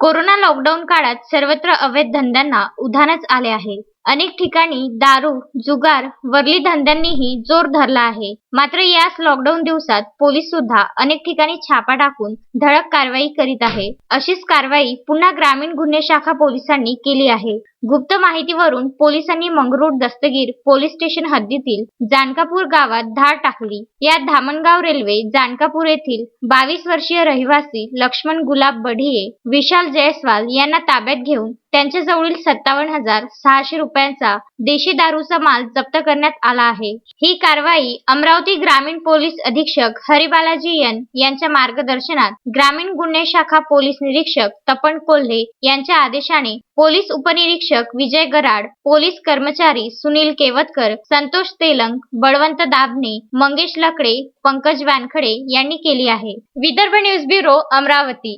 Corona lockdown काळात सर्वत्र अवैध धंद्यांना उधाणच आले आहे. अनेक ठिकाणी दारू जुगार वरली धंद्यांनीही जोर धरला आहे. मात्र याच लॉकडाऊन दिवसात पोलीस सुद्धा अनेक ठिकाणी छापा टाकून धडक कारवाई करीत आहे. अशीच कारवाई पुन्हा ग्रामीण गुन्हे शाखा पोलिसांनी केली आहे. गुप्त माहितीवरून पोलिसांनी मंगरुळ दस्तगीर पोलीस स्टेशन हद्दीतील जानकापूर गावात धाड टाकली. यात धामणगाव रेल्वे जानकापूर येथील बावीस वर्षीय रहिवासी लक्ष्मण गुलाब बढिये विशाल जयस्वाल यांना ताब्यात घेऊन त्यांच्याजवळील सत्तावन्न हजार सहाशे रुपयांचा देशी दारूचा माल जप्त करण्यात आला आहे. ही कारवाई अमरावती ग्रामीण पोलीस अधीक्षक हरिबालाजी एन यांच्या मार्गदर्शनात ग्रामीण गुन्हे शाखा पोलीस निरीक्षक तपन कोल्हे यांच्या आदेशाने पोलीस उपनिरीक्षक विजय गराड पोलीस कर्मचारी सुनील केवतकर संतोष तेलंग बळवंत दाभणे मंगेश लकडे पंकज वानखडे यांनी केली आहे. Vidarbha news bureau Amravati.